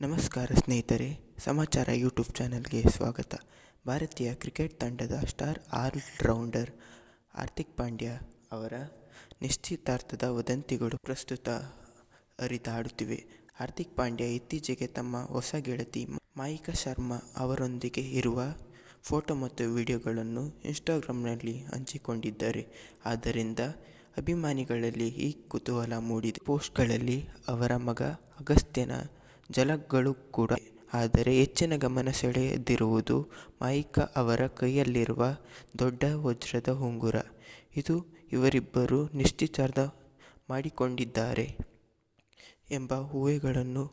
ನಮಸ್ಕಾರ ಸ್ನೇಹಿತರೆ, ಸಮಾಚಾರ ಯೂಟ್ಯೂಬ್ ಚಾನಲ್ಗೆ ಸ್ವಾಗತ. ಭಾರತೀಯ ಕ್ರಿಕೆಟ್ ತಂಡದ ಸ್ಟಾರ್ ಆಲ್ರೌಂಡರ್ ಹಾರ್ದಿಕ್ ಪಾಂಡ್ಯ ಅವರ ನಿಶ್ಚಿತಾರ್ಥದ ವದಂತಿಗಳು ಪ್ರಸ್ತುತ ಹರಿದಾಡುತ್ತಿವೆ. ಹಾರ್ದಿಕ್ ಪಾಂಡ್ಯ ಇತ್ತೀಚೆಗೆ ತಮ್ಮ ಹೊಸ ಗೆಳತಿ ಮಾಯಿಕಾ ಶರ್ಮಾ ಅವರೊಂದಿಗೆ ಇರುವ ಫೋಟೋ ಮತ್ತು ವಿಡಿಯೋಗಳನ್ನು ಇನ್ಸ್ಟಾಗ್ರಾಮ್ನಲ್ಲಿ ಹಂಚಿಕೊಂಡಿದ್ದಾರೆ. ಆದ್ದರಿಂದ ಅಭಿಮಾನಿಗಳಲ್ಲಿ ಈ ಕುತೂಹಲ ಮೂಡಿದೆ. ಪೋಸ್ಟ್ಗಳಲ್ಲಿ ಅವರ ಮಗ ಅಗಸ್ತ್ಯನ ಝಲಕ್ಗಳು ಕೂಡ. ಆದರೆ ಹೆಚ್ಚಿನ ಗಮನ ಸೆಳೆದಿರುವುದು ಮಾಯಿಕಾ ಅವರ ಕೈಯಲ್ಲಿರುವ ದೊಡ್ಡ ವಜ್ರದ ಉಂಗುರ. ಇದು ಇವರಿಬ್ಬರು ನಿಶ್ಚಿತಾರ್ಥ ಮಾಡಿಕೊಂಡಿದ್ದಾರೆ ಎಂಬ ಊಹೆಗಳನ್ನು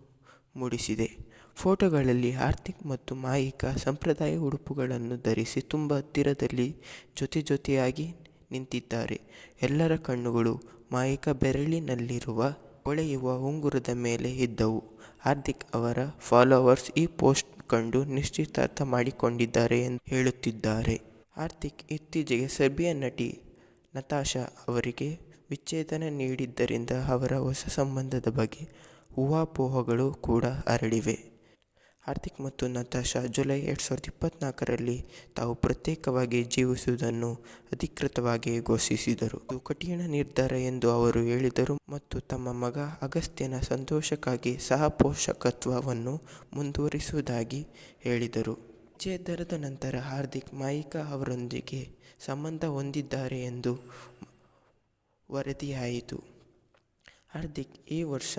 ಮೂಡಿಸಿದೆ. ಫೋಟೋಗಳಲ್ಲಿ ಆರ್ಥಿಕ್ ಮತ್ತು ಮಾಯಿಕಾ ಸಂಪ್ರದಾಯ ಉಡುಪುಗಳನ್ನು ಧರಿಸಿ ತುಂಬ ಹತ್ತಿರದಲ್ಲಿ ಜೊತೆ ಜೊತೆಯಾಗಿ ನಿಂತಿದ್ದಾರೆ. ಎಲ್ಲರ ಕಣ್ಣುಗಳು ಮಾಯಿಕಾ ಬೆರಳಿನಲ್ಲಿರುವ ಹೊಳೆಯುವ ಉಂಗುರದ ಮೇಲೆ ಇದ್ದವು. ಹಾರ್ದಿಕ್ ಅವರ ಫಾಲೋವರ್ಸ್ ಈ ಪೋಸ್ಟ್ ಕಂಡು ನಿಶ್ಚಿತಾರ್ಥ ಮಾಡಿಕೊಂಡಿದ್ದಾರೆ ಎಂದು ಹೇಳುತ್ತಿದ್ದಾರೆ. ಹಾರ್ದಿಕ್ ಇತ್ತೀಚೆಗೆ ಸರ್ಬಿಯನ್ ನಟಿ ನತಾಶಾ ಅವರಿಗೆ ವಿಚ್ಛೇದನ ನೀಡಿದ್ದರಿಂದ ಅವರ ಹೊಸ ಸಂಬಂಧದ ಬಗ್ಗೆ ಊಹಾಪೋಹಗಳು ಕೂಡ ಹರಡಿವೆ. ಹಾರ್ದಿಕ್ ಮತ್ತು ನತಾಶಾ ಜುಲೈ ಎರಡು ಸಾವಿರದ ಇಪ್ಪತ್ನಾಲ್ಕರಲ್ಲಿ ತಾವು ಪ್ರತ್ಯೇಕವಾಗಿ ಜೀವಿಸುವುದನ್ನು ಅಧಿಕೃತವಾಗಿ ಘೋಷಿಸಿದರು. ಇದು ಕಠಿಣ ನಿರ್ಧಾರ ಎಂದು ಅವರು ಹೇಳಿದರು ಮತ್ತು ತಮ್ಮ ಮಗ ಅಗಸ್ತ್ಯನ ಸಂತೋಷಕ್ಕಾಗಿ ಸಹ ಪೋಷಕತ್ವವನ್ನು ಮುಂದುವರಿಸುವುದಾಗಿ ಹೇಳಿದರು. ವಿಚ್ಛೇದನದ ನಂತರ ಹಾರ್ದಿಕ್ ಮಾಯಿಕಾ ಅವರೊಂದಿಗೆ ಸಂಬಂಧ ಹೊಂದಿದ್ದಾರೆ ಎಂದು ವರದಿಯಾಯಿತು. ಹಾರ್ದಿಕ್ ಈ ವರ್ಷ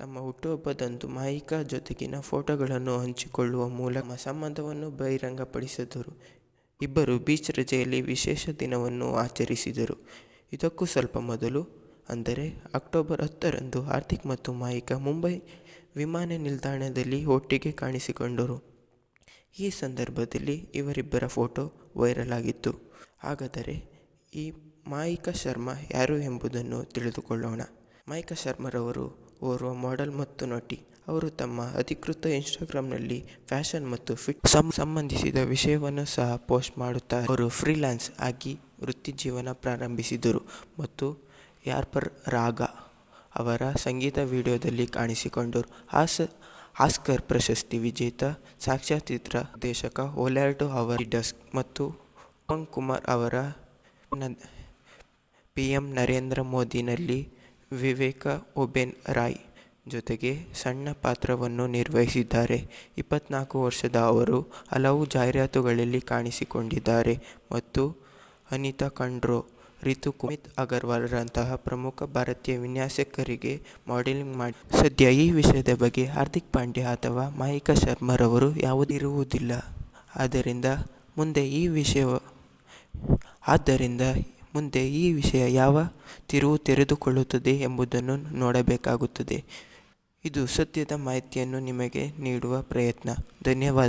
ತಮ್ಮ ಹುಟ್ಟುಹಬ್ಬದಂದು ಮಾಯಿಕಾ ಜೊತೆಗಿನ ಫೋಟೋಗಳನ್ನು ಹಂಚಿಕೊಳ್ಳುವ ಮೂಲಕ ತಮ್ಮ ಸಂಬಂಧವನ್ನು ಬಹಿರಂಗಪಡಿಸಿದರು. ಇಬ್ಬರು ಬೀಚ್ ರಜೆಯಲ್ಲಿ ವಿಶೇಷ ದಿನವನ್ನು ಆಚರಿಸಿದರು. ಇದಕ್ಕೂ ಸ್ವಲ್ಪ ಮೊದಲು, ಅಂದರೆ ಅಕ್ಟೋಬರ್ ಹತ್ತರಂದು ಹಾರ್ದಿಕ್ ಮತ್ತು ಮಾಯಿಕಾ ಮುಂಬೈ ವಿಮಾನ ನಿಲ್ದಾಣದಲ್ಲಿ ಒಟ್ಟಿಗೆ ಕಾಣಿಸಿಕೊಂಡರು. ಈ ಸಂದರ್ಭದಲ್ಲಿ ಇವರಿಬ್ಬರ ಫೋಟೋ ವೈರಲ್ ಆಗಿತ್ತು. ಹಾಗಾದರೆ ಈ ಮಾಯಿಕಾ ಶರ್ಮಾ ಯಾರು ಎಂಬುದನ್ನು ತಿಳಿದುಕೊಳ್ಳೋಣ. ಮಾಯಿಕಾ ಶರ್ಮಾರವರು ಓರ್ವ ಮಾಡೆಲ್ ಮತ್ತು ನಟಿ. ಅವರು ತಮ್ಮ ಅಧಿಕೃತ ಇನ್ಸ್ಟಾಗ್ರಾಮ್ನಲ್ಲಿ ಫ್ಯಾಷನ್ ಮತ್ತು ಫಿಟ್ ಸಂಬಂಧಿಸಿದ ವಿಷಯವನ್ನು ಸಹ ಪೋಸ್ಟ್ ಮಾಡುತ್ತಾರೆ. ಅವರು ಫ್ರೀಲ್ಯಾನ್ಸ್ ಆಗಿ ವೃತ್ತಿಜೀವನ ಪ್ರಾರಂಭಿಸಿದರು ಮತ್ತು ಯಾರ್ಪರ್ ರಾಗ ಅವರ ಸಂಗೀತ ವಿಡಿಯೋದಲ್ಲಿ ಕಾಣಿಸಿಕೊಂಡರು. ಆಸ್ ಆಸ್ಕರ್ ಪ್ರಶಸ್ತಿ ವಿಜೇತ ಸಾಕ್ಷ್ಯಚಿತ್ರ ನಿರ್ದೇಶಕ ಒಲ್ಯಾರ್ಡೋ ಅವರ್ ಡಸ್ಕ್ ಮತ್ತು ಉಮಂಗ್ ಕುಮಾರ್ ಅವರ ಪಿ ಎಂ ನರೇಂದ್ರ ಮೋದಿನಲ್ಲಿ ವಿವೇಕ ಒಬೆನ್ ರಾಯ್ ಜೊತೆಗೆ ಸಣ್ಣ ಪಾತ್ರವನ್ನು ನಿರ್ವಹಿಸಿದ್ದಾರೆ. ಇಪ್ಪತ್ನಾಲ್ಕು ವರ್ಷದ ಅವರು ಹಲವು ಜಾಹೀರಾತುಗಳಲ್ಲಿ ಕಾಣಿಸಿಕೊಂಡಿದ್ದಾರೆ ಮತ್ತು ಅನಿತಾ ಕಂಡ್ರೋ ರಿತು ಕುಮಿತ್ ಅಗರ್ವಾಲ್ರಂತಹ ಪ್ರಮುಖ ಭಾರತೀಯ ವಿನ್ಯಾಸಕರಿಗೆ ಮಾಡೆಲಿಂಗ್ ಮಾಡಿ. ಸದ್ಯ ಈ ವಿಷಯದ ಬಗ್ಗೆ ಹಾರ್ದಿಕ್ ಪಾಂಡ್ಯ ಅಥವಾ ಮಾಯಿಕಾ ಶರ್ಮಾರವರು ಯಾವುದಿರುವುದಿಲ್ಲ ಆದ್ದರಿಂದ ಮುಂದೆ ಈ ವಿಷಯ ಆದ್ದರಿಂದ ಮುಂದೆ ಈ ವಿಷಯ ಯಾವ ತಿರುವು ತೆರೆದುಕೊಳ್ಳುತ್ತದೆ ಎಂಬುದನ್ನು ನೋಡಬೇಕಾಗುತ್ತದೆ. ಇದು ಸತ್ಯದ ಮಾಹಿತಿಯನ್ನು ನಿಮಗೆ ನೀಡುವ ಪ್ರಯತ್ನ. ಧನ್ಯವಾದ.